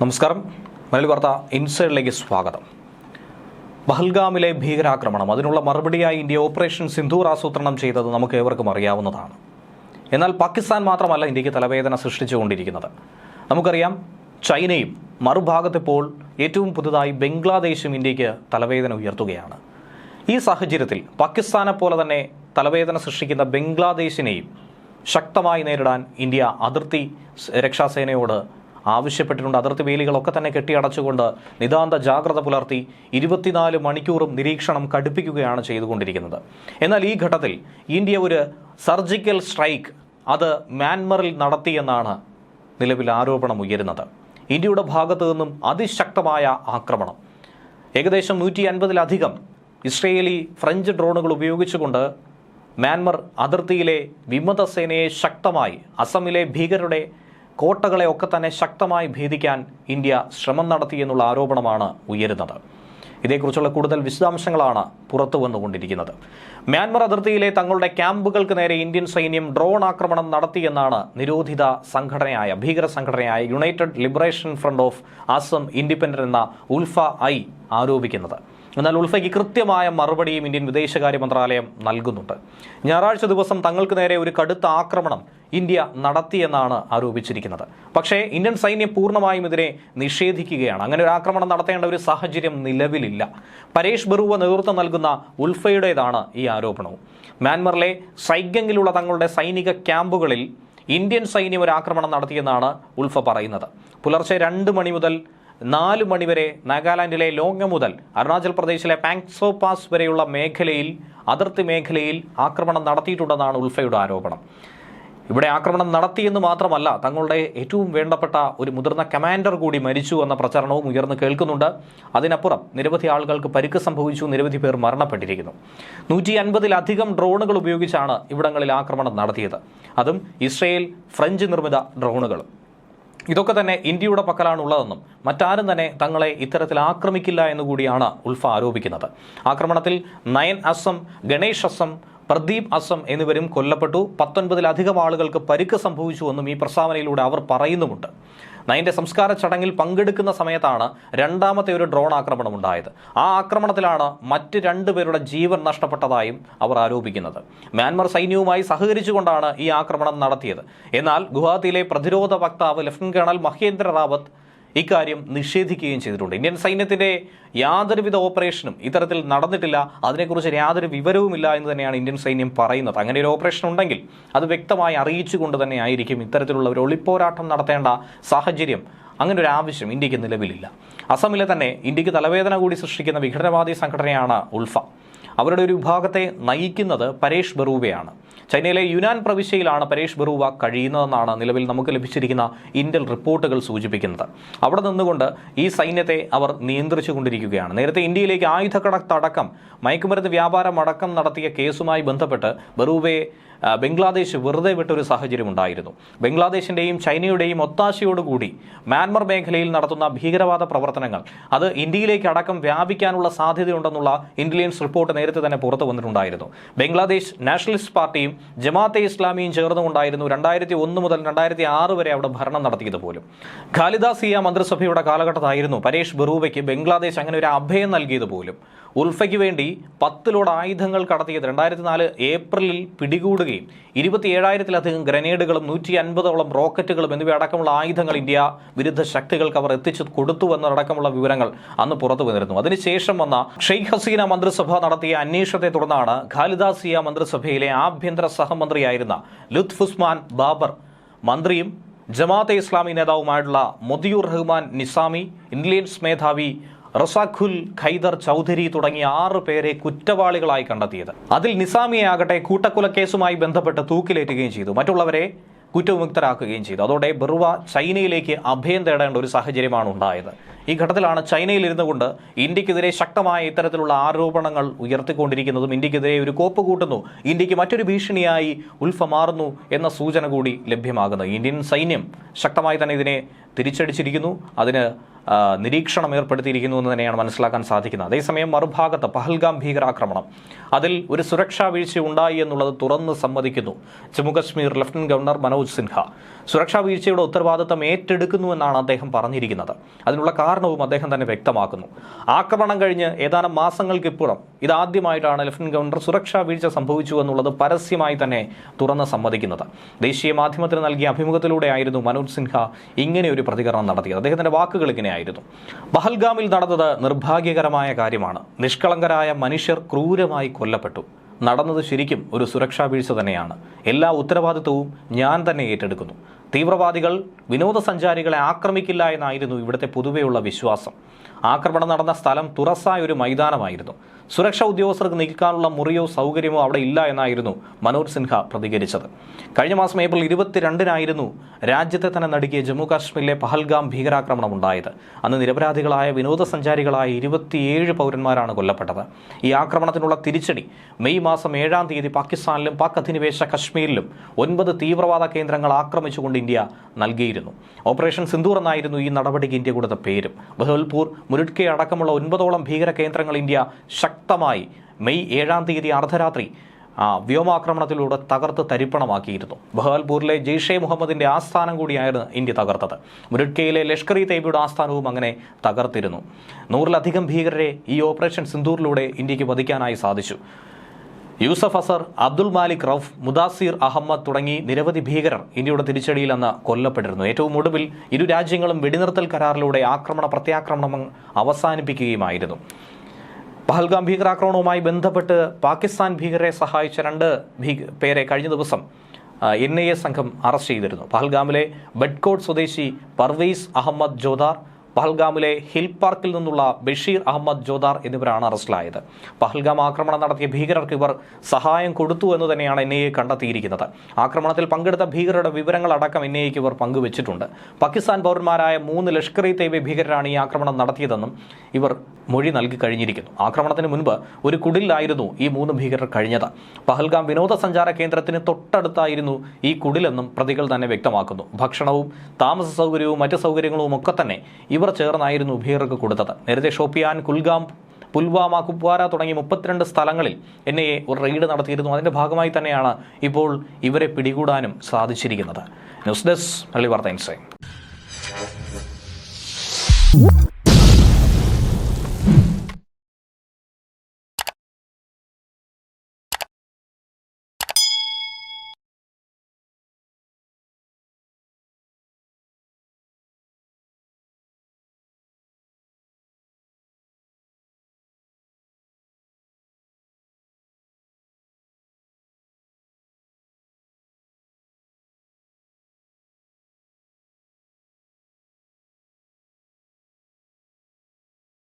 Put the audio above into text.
നമസ്കാരം. മലയാളി വാർത്ത ഇൻസൈഡിലേക്ക് സ്വാഗതം. പഹൽഗാമിലെ ഭീകരാക്രമണം അതിനുള്ള മറുപടിയായി ഇന്ത്യ ഓപ്പറേഷൻ സിന്ധൂർ ആസൂത്രണം ചെയ്തത് നമുക്ക് ഏവർക്കും അറിയാവുന്നതാണ്. എന്നാൽ പാകിസ്ഥാൻ മാത്രമല്ല ഇന്ത്യയ്ക്ക് തലവേദന സൃഷ്ടിച്ചുകൊണ്ടിരിക്കുന്നത്. നമുക്കറിയാം ചൈനയും മറുഭാഗത്തിപ്പോൾ ഏറ്റവും പുതുതായി ബംഗ്ലാദേശും ഇന്ത്യയ്ക്ക് തലവേദന ഉയർത്തുകയാണ്. ഈ സാഹചര്യത്തിൽ പാകിസ്ഥാനെ പോലെ തന്നെ തലവേദന സൃഷ്ടിക്കുന്ന ബംഗ്ലാദേശിനെയും ശക്തമായി നേരിടാൻ ഇന്ത്യ അതിർത്തി രക്ഷാസേനയോട് ആവശ്യപ്പെട്ടിട്ടുണ്ട്. അതിർത്തി വേലികളൊക്കെ തന്നെ കെട്ടിയടച്ചുകൊണ്ട് നിതാന്ത ജാഗ്രത പുലർത്തി ഇരുപത്തിനാല് മണിക്കൂറും നിരീക്ഷണം കടുപ്പിക്കുകയാണ് ചെയ്തുകൊണ്ടിരിക്കുന്നത്. എന്നാൽ ഈ ഘട്ടത്തിൽ ഇന്ത്യ ഒരു സർജിക്കൽ സ്ട്രൈക്ക് അത് മ്യാൻമറിൽ നടത്തിയെന്നാണ് നിലവിൽ ആരോപണം ഉയരുന്നത്. ഇന്ത്യയുടെ ഭാഗത്തു നിന്നും അതിശക്തമായ ആക്രമണം. ഏകദേശം നൂറ്റി അൻപതിലധികം ഇസ്രയേലി ഫ്രഞ്ച് ഡ്രോണുകൾ ഉപയോഗിച്ചുകൊണ്ട് മ്യാൻമർ അതിർത്തിയിലെ വിമതസേനയെ ശക്തമായി അസമിലെ ഭീകരരുടെ കോട്ടകളെ ഒക്കെ തന്നെ ശക്തമായി ഭേദിക്കാൻ ഇന്ത്യ ശ്രമം നടത്തി എന്നുള്ള ആരോപണമാണ് ഉയരുന്നത്. ഇതേക്കുറിച്ചുള്ള കൂടുതൽ വിശദാംശങ്ങളാണ് പുറത്തു വന്നുകൊണ്ടിരിക്കുന്നത്. മ്യാൻമർ അതിർത്തിയിലെ തങ്ങളുടെ ക്യാമ്പുകൾക്ക് നേരെ ഇന്ത്യൻ സൈന്യം ഡ്രോൺ ആക്രമണം നടത്തിയെന്നാണ് നിരോധിത സംഘടനയായ ഭീകര സംഘടനയായ United Liberation Front of Asom independent എന്ന ഉൽഫ ഐ ആരോപിക്കുന്നത്. എന്നാൽ ഉൾഫയ്ക്ക് കൃത്യമായ മറുപടിയും ഇന്ത്യൻ വിദേശകാര്യ മന്ത്രാലയം നൽകുന്നുണ്ട്. ഞായറാഴ്ച ദിവസം തങ്ങൾക്ക് നേരെ ഒരു കടുത്ത ആക്രമണം ഇന്ത്യ നടത്തിയെന്നാണ് ആരോപിച്ചിരിക്കുന്നത്. പക്ഷേ ഇന്ത്യൻ സൈന്യം പൂർണമായും ഇതിനെ നിഷേധിക്കുകയാണ്. അങ്ങനെ ഒരു ആക്രമണം നടത്തേണ്ട ഒരു സാഹചര്യം നിലവിലില്ല. പരേഷ് ബറുവ നേതൃത്വം നൽകുന്ന ഉൾഫയുടേതാണ് ഈ ആരോപണവും. മ്യാൻമറിലെ സൈഗങ്ങിലുള്ള തങ്ങളുടെ സൈനിക ക്യാമ്പുകളിൽ ഇന്ത്യൻ സൈന്യം ഒരു ആക്രമണം നടത്തിയെന്നാണ് ഉൾഫ പറയുന്നത്. പുലർച്ചെ രണ്ട് മണി മുതൽ നാല് മണിവരെ നാഗാലാൻഡിലെ ലോങ് മുതൽ അരുണാചൽ പ്രദേശിലെ പാങ്സോ പാസ് വരെയുള്ള മേഖലയിൽ അതിർത്തി മേഖലയിൽ ആക്രമണം നടത്തിയിട്ടുണ്ടെന്നാണ് ഉൾഫയുടെ ആരോപണം. ഇവിടെ ആക്രമണം നടത്തിയെന്ന് മാത്രമല്ല തങ്ങളുടെ ഏറ്റവും വേണ്ടപ്പെട്ട ഒരു മുതിർന്ന കമാൻഡർ കൂടി മരിച്ചു എന്ന പ്രചരണവും ഉയർന്നു കേൾക്കുന്നുണ്ട്. അതിനപ്പുറം നിരവധി ആളുകൾക്ക് പരിക്ക് സംഭവിച്ചു നിരവധി പേർ മരണപ്പെട്ടിരിക്കുന്നു. നൂറ്റി അൻപതിലധികം ഡ്രോണുകൾ ഉപയോഗിച്ചാണ് ഇവിടങ്ങളിൽ ആക്രമണം നടത്തിയത്. അതും ഇസ്രയേൽ ഫ്രഞ്ച് നിർമ്മിത ഡ്രോണുകളും. ഇതൊക്കെ തന്നെ ഇന്ത്യയുടെ പക്കലാണ് ഉള്ളതെന്നും മറ്റാരും തന്നെ തങ്ങളെ ഇത്തരത്തിൽ ആക്രമിക്കില്ല എന്നുകൂടിയാണ് ഉൾഫ ആരോപിക്കുന്നത്. ആക്രമണത്തിൽ നയൻ അസം ഗണേഷ് അസം പ്രദീപ് അസം എന്നിവരും കൊല്ലപ്പെട്ടു. പത്തൊൻപതിലധികം ആളുകൾക്ക് പരിക്ക് സംഭവിച്ചുവെന്നും ഈ പ്രസ്താവനയിലൂടെ അവർ പറയുന്നുമുണ്ട്. നയന്റെ സംസ്കാര ചടങ്ങിൽ പങ്കെടുക്കുന്ന സമയത്താണ് രണ്ടാമത്തെ ഒരു ഡ്രോൺ ആക്രമണം ഉണ്ടായത് ആ ആക്രമണത്തിലാണ് മറ്റ് രണ്ടുപേരുടെ ജീവൻ നഷ്ടപ്പെട്ടതായും അവർ ആരോപിക്കുന്നത്. മ്യാൻമർ സൈന്യവുമായി സഹകരിച്ചുകൊണ്ടാണ് ഈ ആക്രമണം നടത്തിയത്. എന്നാൽ ഗുവാഹത്തിയിലെ പ്രതിരോധ വക്താവ് ലഫ്റ്റനന്റ് കേണൽ മഹേന്ദ്ര റാവത്ത് ഇക്കാര്യം നിഷേധിക്കുകയും ചെയ്തിട്ടുണ്ട്. ഇന്ത്യൻ സൈന്യത്തിന്റെ യാതൊരുവിധ ഓപ്പറേഷനും ഇത്തരത്തിൽ നടന്നിട്ടില്ല. അതിനെക്കുറിച്ച് യാതൊരു വിവരവുമില്ല എന്ന് തന്നെയാണ് ഇന്ത്യൻ സൈന്യം പറയുന്നത്. അങ്ങനെ ഒരു ഓപ്പറേഷൻ ഉണ്ടെങ്കിൽ അത് വ്യക്തമായി അറിയിച്ചുകൊണ്ട് തന്നെ ആയിരിക്കും ഇത്തരത്തിലുള്ള ഒരു ഒളിപ്പോരാട്ടം നടത്തേണ്ട സാഹചര്യം. അങ്ങനെ ഒരു ആവശ്യം ഇന്ത്യയ്ക്ക് നിലവിലില്ല. അസമിലെ തന്നെ ഇന്ത്യയ്ക്ക് തലവേദന കൂടി സൃഷ്ടിക്കുന്ന വിഘടനവാദി സംഘടനയാണ് ഉൾഫ അവരുടെ ഒരു വിഭാഗത്തെ നയിക്കുന്നത് പരേഷ് ബറൂവയാണ്. ചൈനയിലെ യുനാൻ പ്രവിശ്യയിലാണ് പരേഷ് ബറൂവ കഴിയുന്നതെന്നാണ് നിലവിൽ നമുക്ക് ലഭിച്ചിരിക്കുന്ന ഇന്റൽ റിപ്പോർട്ടുകൾ സൂചിപ്പിക്കുന്നത്. അവിടെ നിന്നുകൊണ്ട് ഈ സൈന്യത്തെ അവർ നിയന്ത്രിച്ചു കൊണ്ടിരിക്കുകയാണ് നേരത്തെ ഇന്ത്യയിലേക്ക് ആയുധക്കടത്തടക്കം മയക്കുമരുന്ന് വ്യാപാരം അടക്കം നടത്തിയ കേസുമായി ബന്ധപ്പെട്ട് ബറൂവയെ ബംഗ്ലാദേശ് വെറുതെ വിട്ടൊരു സാഹചര്യം ഉണ്ടായിരുന്നു ബംഗ്ലാദേശിന്റെയും ചൈനയുടെയും ഒത്താശയോടുകൂടി മ്യാൻമർ മേഖലയിൽ നടത്തുന്ന ഭീകരവാദ പ്രവർത്തനങ്ങൾ അത് ഇന്ത്യയിലേക്ക് അടക്കം വ്യാപിക്കാനുള്ള സാധ്യതയുണ്ടെന്നുള്ള ഇന്റലിജൻസ് റിപ്പോർട്ട് നേരത്തെ തന്നെ പുറത്തു വന്നിട്ടുണ്ടായിരുന്നു. ബംഗ്ലാദേശ് നാഷണലിസ്റ്റ് പാർട്ടിയും ജമാഅത്തെ ഇസ്ലാമിയും ചേർന്നുകൊണ്ടായിരുന്നു രണ്ടായിരത്തി ഒന്ന് മുതൽ രണ്ടായിരത്തി ആറ് വരെ അവിടെ ഭരണം നടത്തിയത് പോലും ഖാലിദാസിയ മന്ത്രിസഭയുടെ കാലഘട്ടത്തായിരുന്നു പരേഷ് ബറൂബയ്ക്ക് ബംഗ്ലാദേശ് അങ്ങനെ ഒരു അഭയം നൽകിയത് പോലും ഉൽഫയ്ക്ക് വേണ്ടി പത്തിലോട് ആയുധങ്ങൾ കടത്തിയത് രണ്ടായിരത്തി നാല് ഏപ്രിലിൽ പിടികൂടുകയും ഇരുപത്തിയേഴായിരത്തിലധികം ഗ്രനേഡുകളും നൂറ്റി അൻപതോളം റോക്കറ്റുകളും എന്നിവ അടക്കമുള്ള ആയുധങ്ങൾ ഇന്ത്യ വിരുദ്ധ ശക്തികൾക്ക് അവർ എത്തിച്ചു കൊടുത്തു എന്നടക്കമുള്ള വിവരങ്ങൾ അന്ന് പുറത്തു വന്നിരുന്നു. അതിനുശേഷം വന്ന ഷെയ്ഖ് ഹസീന മന്ത്രിസഭ നടത്തിയ അന്വേഷണത്തെ തുടർന്നാണ് ഖാലിദാസിയ മന്ത്രിസഭയിലെ ആഭ്യന്തര സഹമന്ത്രിയായിരുന്ന ലുത്ഫുസ്മാൻ ബാബർ മന്ത്രിയും ജമാഅത്തെ ഇസ്ലാമി നേതാവുമായിട്ടുള്ള മൊദിയുർ റഹ്മാൻ നിസാമി ഇന്റലിജൻസ് മേധാവി റസാഖുൽ ഖൈദർ ചൗധരി തുടങ്ങിയ ആറ് പേരെ കുറ്റവാളികളായി കണ്ടെത്തിയത്. അതിൽ നിസാമിയെ ആകട്ടെ കൂട്ടക്കൊലക്കേസുമായി ബന്ധപ്പെട്ട് തൂക്കിലേറ്റുകയും ചെയ്തു. മറ്റുള്ളവരെ കുറ്റവിമുക്തരാക്കുകയും ചെയ്തു. അതോടെ ബെറുവ ചൈനയിലേക്ക് അഭയം തേടേണ്ട ഒരു സാഹചര്യമാണ് ഉണ്ടായത്. ഈ ഘട്ടത്തിലാണ് ചൈനയിൽ ഇരുന്നു കൊണ്ട് ഇന്ത്യക്കെതിരെ ശക്തമായ ഇത്തരത്തിലുള്ള ആരോപണങ്ങൾ ഉയർത്തിക്കൊണ്ടിരിക്കുന്നതും ഇന്ത്യക്കെതിരെ ഒരു കോപ്പ് കൂട്ടുന്നു ഇന്ത്യയ്ക്ക് മറ്റൊരു ഭീഷണിയായി ഉൽഫ മാറുന്നു എന്ന സൂചന കൂടി ലഭ്യമാകുന്നത് ഇന്ത്യൻ സൈന്യം ശക്തമായി തന്നെ ഇതിനെ തിരിച്ചടിച്ചിരിക്കുന്നു അതിന് നിരീക്ഷണം ഏർപ്പെടുത്തിയിരിക്കുന്നു എന്ന് തന്നെയാണ് മനസ്സിലാക്കാൻ സാധിക്കുന്നത്. അതേസമയം മറുഭാഗത്ത് പഹൽഗാം ഭീകരാക്രമണം അതിൽ ഒരു സുരക്ഷാ വീഴ്ച ഉണ്ടായി എന്നുള്ളത് തുറന്ന് സമ്മതിക്കുന്നു ജമ്മുകശ്മീർ ലഫ്റ്റനന്റ് ഗവർണർ മനോജ് സിൻഹ. സുരക്ഷാ വീഴ്ചയുടെ ഉത്തരവാദിത്തം ഏറ്റെടുക്കുന്നുവെന്നാണ് അദ്ദേഹം പറഞ്ഞിരിക്കുന്നത്. അതിനുള്ള കാരണവും അദ്ദേഹം തന്നെ വ്യക്തമാക്കുന്നു. ആക്രമണം കഴിഞ്ഞ് ഏതാനും മാസങ്ങൾക്കിപ്പുറം ഇതാദ്യമായിട്ടാണ് ലഫ്റ്റനന്റ് ഗവർണർ സുരക്ഷാ വീഴ്ച സംഭവിച്ചു എന്നുള്ളത് പരസ്യമായി തന്നെ തുറന്ന് സമ്മതിക്കുന്നത്. ദേശീയ മാധ്യമത്തിന് നൽകിയ അഭിമുഖത്തിലൂടെയായിരുന്നു മനോജ് സിൻഹ ഇങ്ങനെ ഒരു പ്രതികരണം നടത്തിയത്. അദ്ദേഹത്തിന്റെ വാക്കുകൾ ഇങ്ങനെയായിരുന്നു. ബഹൽഗാമിൽ നടന്നത് നിർഭാഗ്യകരമായ കാര്യമാണ്. നിഷ്കളങ്കരായ മനുഷ്യർ ക്രൂരമായി കൊല്ലപ്പെട്ടു. നടന്നത് ശരിക്കും ഒരു സുരക്ഷാ വീഴ്ച തന്നെയാണ്. എല്ലാ ഉത്തരവാദിത്വവും ഞാൻ തന്നെ ഏറ്റെടുക്കുന്നു. തീവ്രവാദികൾ വിനോദസഞ്ചാരികളെ ആക്രമിക്കില്ല എന്നായിരുന്നു ഇവിടുത്തെ പൊതുവെയുള്ള വിശ്വാസം. ആക്രമണം നടന്ന സ്ഥലം തുറസായ ഒരു മൈതാനമായിരുന്നു. സുരക്ഷാ ഉദ്യോഗസ്ഥർക്ക് നിൽക്കാനുള്ള മുറിയോ സൗകര്യമോ അവിടെ ഇല്ല എന്നായിരുന്നു മനോജ് സിൻഹ പ്രതികരിച്ചത്. കഴിഞ്ഞ മാസം ഏപ്രിൽ ഇരുപത്തിരണ്ടിനായിരുന്നു രാജ്യത്തെ തന്നെ നടുക്കിയ ജമ്മു കാശ്മീരിലെ പഹൽഗാം ഭീകരാക്രമണം ഉണ്ടായത്. അന്ന് നിരപരാധികളായ വിനോദസഞ്ചാരികളായ ഇരുപത്തിയേഴ് പൗരന്മാരാണ് കൊല്ലപ്പെട്ടത്. ഈ ആക്രമണത്തിനുള്ള തിരിച്ചടി മെയ് മാസം ഏഴാം തീയതി പാകിസ്ഥാനിലും പാക് അധിനിവേശ കശ്മീരിലും ഒൻപത് തീവ്രവാദ കേന്ദ്രങ്ങൾ ആക്രമിച്ചുകൊണ്ട് ഇന്ത്യ നൽകിയിരുന്നു. ഓപ്പറേഷൻ സിന്ദൂർ എന്നായിരുന്നു ഈ നടപടിക്ക് ഇന്ത്യ കൊടുത്ത പേരും. ബഹൽപൂർ മുരുട്കെ അടക്കമുള്ള ഒൻപതോളം ഭീകര കേന്ദ്രങ്ങൾ ഇന്ത്യ ശക്തമായി മെയ് ഏഴാം തീയതി അർദ്ധരാത്രി വ്യോമാക്രമണത്തിലൂടെ തകർത്ത് തരിപ്പണമാക്കിയിരുന്നു. ബഹാൽപൂരിലെ ജെയ്ഷെ മുഹമ്മദിന്റെ ആസ്ഥാനം കൂടിയായിരുന്നു ഇന്ത്യ തകർത്തത്. മുരുട്കയിലെ ലഷ്കർ ഇ തൈബയുടെ ആസ്ഥാനവും അങ്ങനെ തകർത്തിരുന്നു. നൂറിലധികം ഭീകരരെ ഈ ഓപ്പറേഷൻ സിന്ദൂറിലൂടെ ഇന്ത്യയ്ക്ക് വധിക്കാനായി സാധിച്ചു. യൂസഫ് അസർ അബ്ദുൾ മാലിക് റൌഫ് മുദാസിർ അഹമ്മദ് തുടങ്ങി നിരവധി ഭീകരർ ഇന്ത്യയുടെ തിരിച്ചടിയിൽ അന്ന് കൊല്ലപ്പെട്ടിരുന്നു. ഏറ്റവും ഒടുവിൽ ഇരു രാജ്യങ്ങളും വെടിനിർത്തൽ കരാറിലൂടെ ആക്രമണ പ്രത്യാക്രമണം അവസാനിപ്പിക്കുകയുമായിരുന്നു. പഹൽഗാം ഭീകരാക്രമണവുമായി ബന്ധപ്പെട്ട് പാകിസ്ഥാൻ ഭീകരരെ സഹായിച്ച രണ്ട് പേരെ കഴിഞ്ഞ ദിവസം എൻ ഐ എ സംഘം അറസ്റ്റ് ചെയ്തിരുന്നു. പഹൽഗാമിലെ ബഡ്കോട്ട് സ്വദേശി പർവേസ് അഹമ്മദ് ജോദാർ പഹൽഗാമിലെ ഹിൽ പാർക്കിൽ നിന്നുള്ള ബഷീർ അഹമ്മദ് ജോദാർ എന്നിവരാണ് അറസ്റ്റിലായത്. പഹൽഗാം ആക്രമണം നടത്തിയ ഭീകരർക്ക് ഇവർ സഹായം കൊടുത്തു എന്ന് തന്നെയാണ് എൻ ഐ കണ്ടെത്തിയിരിക്കുന്നത്. ആക്രമണത്തിൽ പങ്കെടുത്ത ഭീകരരുടെ വിവരങ്ങൾ അടക്കം എൻ ഐ ഇവർ പങ്കുവച്ചിട്ടുണ്ട്. പാകിസ്ഥാൻ പൗരന്മാരായ മൂന്ന് ലഷ്കർ ഇ തൈബ ഭീകരരാണ് ഈ ആക്രമണം നടത്തിയതെന്നും ഇവർ മൊഴി നൽകി കഴിഞ്ഞിരിക്കുന്നു. ആക്രമണത്തിന് മുൻപ് ഒരു കുടിലായിരുന്നു ഈ മൂന്ന് ഭീകരർ കഴിഞ്ഞത്. പഹൽഗാം വിനോദസഞ്ചാര കേന്ദ്രത്തിന് തൊട്ടടുത്തായിരുന്നു ഈ കുടിലെന്നും പ്രതികൾ തന്നെ വ്യക്തമാക്കുന്നു. ഭക്ഷണവും താമസ സൗകര്യവും മറ്റ് സൗകര്യങ്ങളും ഒക്കെ തന്നെ ഇവർ ചേർന്നായിരുന്നു ഭീകർക്ക് കൊടുത്തത്. നേരത്തെ ഷോപ്പിയാൻ കുൽഗാം പുൽവാമ കുപ്വാര തുടങ്ങി മുപ്പത്തിരണ്ട് സ്ഥലങ്ങളിൽ എൻ ഐ എ ഒരു റെയ്ഡ് നടത്തിയിരുന്നു. അതിന്റെ ഭാഗമായി തന്നെയാണ് ഇപ്പോൾ ഇവരെ പിടികൂടാനും സാധിച്ചിരിക്കുന്നത്. ന്യൂസ് ഡെസ്ക് പള്ളി വാർത്ത ഇൻസൈൻ